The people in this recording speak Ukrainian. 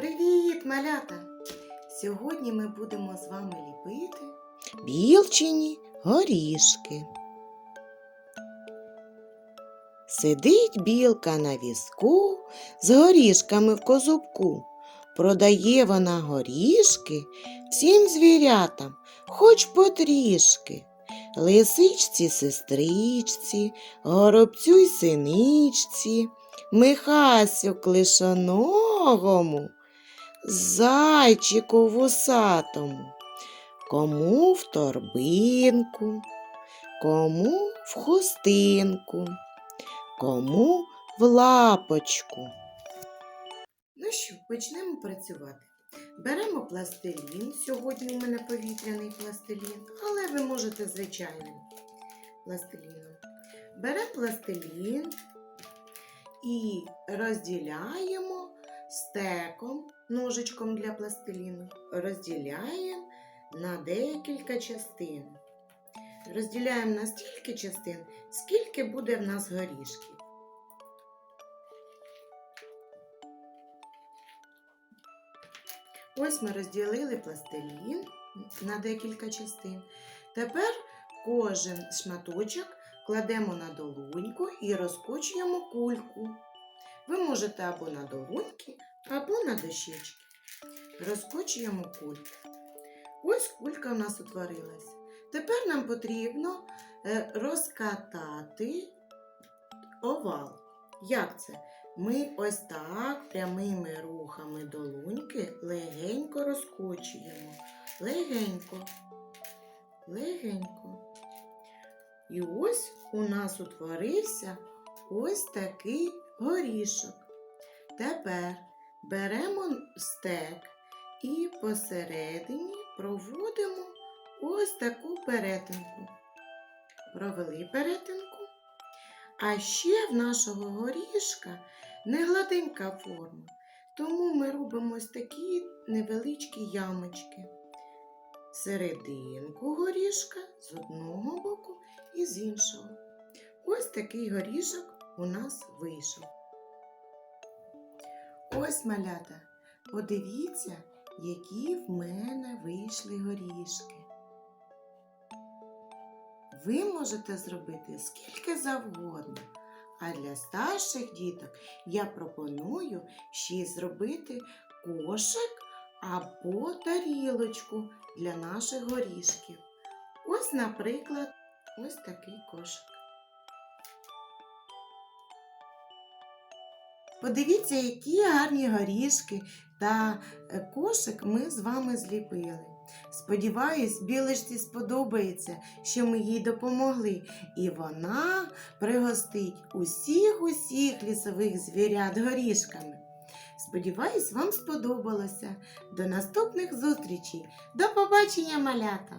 Привіт, малята! Сьогодні ми будемо з вами ліпити. білчині горішки. Сидить білка на візку з горішками в козубку. Продає вона горішки всім звірятам, хоч потрішки. Лисичці, сестричці, горобцю й синичці, Михасю клишоногому, зайчику вусатому кому в торбинку, кому в хустинку, кому в лапочку. Ну що, почнемо працювати. Беремо пластилін. Сьогодні у мене повітряний пластилін, але ви можете звичайним пластиліном. Беремо пластилін і розділяємо стеком, ножичком для пластиліну, розділяємо на декілька частин. Розділяємо на стільки частин, скільки буде в нас горішків. Ось ми розділили пластилін на декілька частин. Тепер кожен шматочок кладемо на долоньку і розкочуємо кульку. Ви можете або на долоньки, або на дощечки. Розкочуємо кульку. Ось кулька у нас утворилась. Тепер нам потрібно е, розкатати овал. Як це? Ми ось так прямими рухами долоньки легенько розкочуємо. Легенько. Легенько. І ось у нас утворився ось такий горішок. Тепер беремо стек і посередині проводимо ось таку перетинку. Провели перетинку. А ще в нашого горішка не гладенька форма, тому ми робимо ось такі невеличкі ямочки. Серединку горішка з одного боку і з іншого. Ось такий горішок у нас вийшов. Ось малята, подивіться, які в мене вийшли горішки. Ви можете зробити скільки завгодно. А для старших діток я пропоную ще зробити кошик або тарілочку для наших горішків. Ось, наприклад, ось такий кошик. Подивіться, які гарні горішки та е, кошик ми з вами зліпили. Сподіваюсь, білочці сподобається, що ми їй допомогли, і вона пригостить усіх усіх лісових звірят горішками. Сподіваюсь, вам сподобалося. До наступних зустрічей. До побачення, малята!